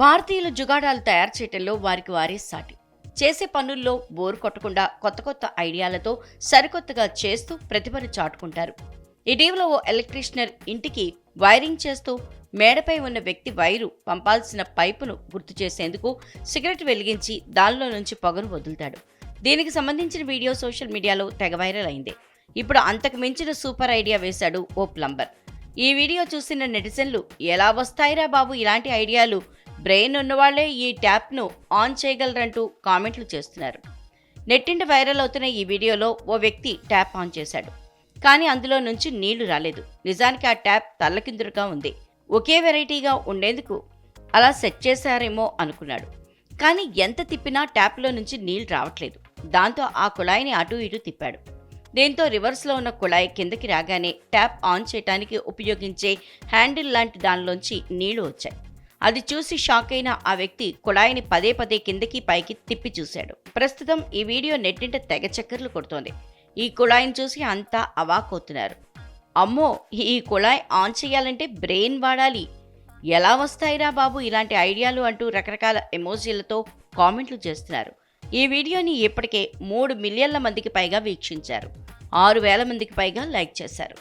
భారతీయులు జుగాడాలు తయారు చేయటంలో వారికి వారే సాటి. చేసే పనుల్లో బోరు కొట్టకుండా కొత్త కొత్త ఐడియాలతో సరికొత్తగా చేస్తూ ప్రతిభను చాటుకుంటారు. ఇటీవల ఓ ఎలక్ట్రీషియనర్ ఇంటికి వైరింగ్ చేస్తూ మేడపై ఉన్న వ్యక్తి వైరు పంపాల్సిన పైపును గుర్తు చేసేందుకు సిగరెట్ వెలిగించి దానిలో నుంచి పొగను వదులుతాడు. దీనికి సంబంధించిన వీడియో సోషల్ మీడియాలో తెగ వైరల్ అయింది. ఇప్పుడు అంతకు మించిన సూపర్ ఐడియా వేశాడు ఓ ప్లంబర్. ఈ వీడియో చూసిన నెటిజన్లు ఎలా వస్తాయిరా బాబు ఇలాంటి ఐడియాలు? బ్రెయిన్ ఉన్నవాళ్ళే ఈ ట్యాప్ను ఆన్ చేయగలరంటూ కామెంట్లు చేస్తున్నారు. నెట్టింటి వైరల్ అవుతున్న ఈ వీడియోలో ఓ వ్యక్తి ట్యాప్ ఆన్ చేశాడు. కానీ అందులో నుంచి నీళ్ళు రాలేదు. నిజానికి ఆ ట్యాప్ తల్లకిందులుగా ఉంది. ఒకే వెరైటీగా ఉండేందుకు అలా సెట్ చేశారేమో అనుకున్నాడు. కానీ ఎంత తిప్పినా ట్యాప్లో నుంచి నీళ్ళు రావట్లేదు. దాంతో ఆ కుళాయిని అటు ఇటు తిప్పాడు. దీంతో రివర్స్లో ఉన్న కుళాయి కిందకి రాగానే ట్యాప్ ఆన్ చేయడానికి ఉపయోగించే హ్యాండిల్ లాంటి దానిలోంచి నీళ్ళు వచ్చాయి. అది చూసి షాక్ అయిన ఆ వ్యక్తి కుళాయిని పదే పదే కిందకి పైకి తిప్పి చూశాడు. ప్రస్తుతం ఈ వీడియో నెట్టింట తెగ చక్కర్లు కొడుతోంది. ఈ కుళాయిని చూసి అంతా అవాకవుతున్నారు. అమ్మో ఈ కుళాయి ఆన్ చేయాలంటే బ్రెయిన్ వాడాలి. ఎలా వస్తాయిరా బాబు ఇలాంటి ఐడియాలు అంటూ రకరకాల ఎమోజీలతో కామెంట్లు చేస్తున్నారు. ఈ వీడియోని ఇప్పటికే మూడు మిలియన్ల మందికి పైగా వీక్షించారు. ఆరు వేల మందికి పైగా లైక్ చేశారు.